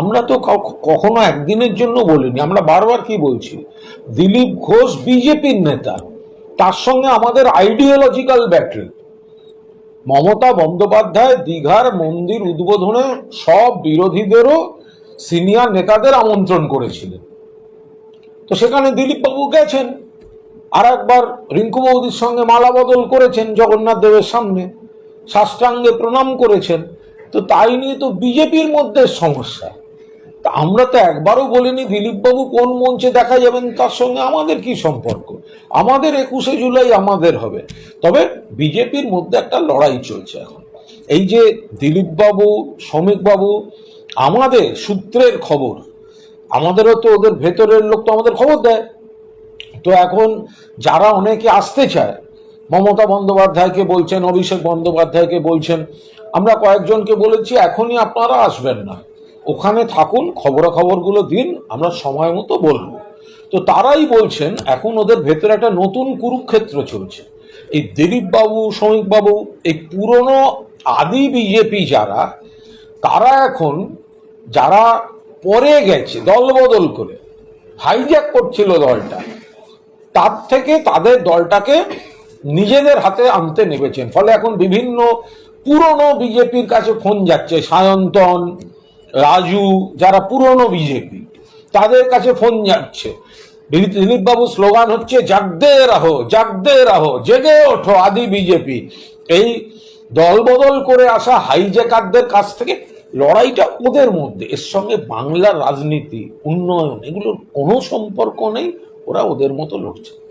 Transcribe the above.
আমরা তো কখনো একদিনের জন্য বলিনি, আমরা বারবার কি বলছি? দিলীপ ঘোষ বিজেপির নেতা, তার সঙ্গে আমাদের আইডিওলজিক্যাল ব্যাটেল মমতা বন্দ্যোপাধ্যায় দীঘার মন্দির উদ্বোধনে সব বিরোধীদেরও সিনিয়র নেতাদের আমন্ত্রণ করেছিলেন। তো সেখানে দিলীপবাবু গেছেন, আর একবার রিঙ্কু বৌদির সঙ্গে মালা বদল করেছেন জগন্নাথ দেবের সামনে, সাষ্টাঙ্গে প্রণাম করেছেন। তো তাই নিয়ে তো বিজেপির মধ্যে সমস্যা। তা আমরা তো একবারও বলিনি দিলীপবাবু কোন মঞ্চে দেখা যাবেন তার সঙ্গে আমাদের কি সম্পর্ক? আমাদের একুশে জুলাই আমাদের হবে। তবে বিজেপির মধ্যে একটা লড়াই চলছে এখন। এই যে দিলীপবাবু, শ্রমিকবাবু, আমাদের সূত্রের খবর, আমাদেরও তো ওদের ভেতরের লোক তো আমাদের খবর দেয়। তো এখন যারা অনেকে আসতে চায়, মমতা বন্দ্যোপাধ্যায়কে বলছেন, অভিষেক বন্দ্যোপাধ্যায়কে বলছেন, আমরা কয়েকজনকে বলেছি, এখনই আপনারা আসবেন না। ওখানে থাকুন, খবরাখবরগুলো দিন, আমরা সময় মতো বলব। তো তারাই বলছেন, এখন ওদের ভেতরে একটা নতুন কুরুক্ষেত্র চলছে। এই দিলীপবাবু শ্রমিকবাবু এই পুরনো আদি বিজেপি যারা, তারা এখন, যারা পরে গেছে, দলবদল করে হাইজ্যাক করছিল দলটা, তার থেকে তাদের দলটাকে নিজেদের হাতে আনতে নেমেছেন। ফলে এখন বিভিন্ন পুরনো বিজেপির কাছে ফোন যাচ্ছে, সায়ন্তন রাজু, যারা পুরনো বিজেপি, তাদের কাছে ফোন যাচ্ছে। দিলীপ বাবু স্লোগান হচ্ছে, জাগদে রাহো জাগদে রাহো, জেগে ওঠো আদি বিজেপি। এই দলবদল করে আসা হাইজ্যাকারদের কাছ থেকে লড়াইটা ওদের মধ্যে। এর সঙ্গে বাংলার রাজনীতি, উন্নয়ন, এগুলোর কোনো সম্পর্ক নেই। ওরা ওদের মতো লড়ছে।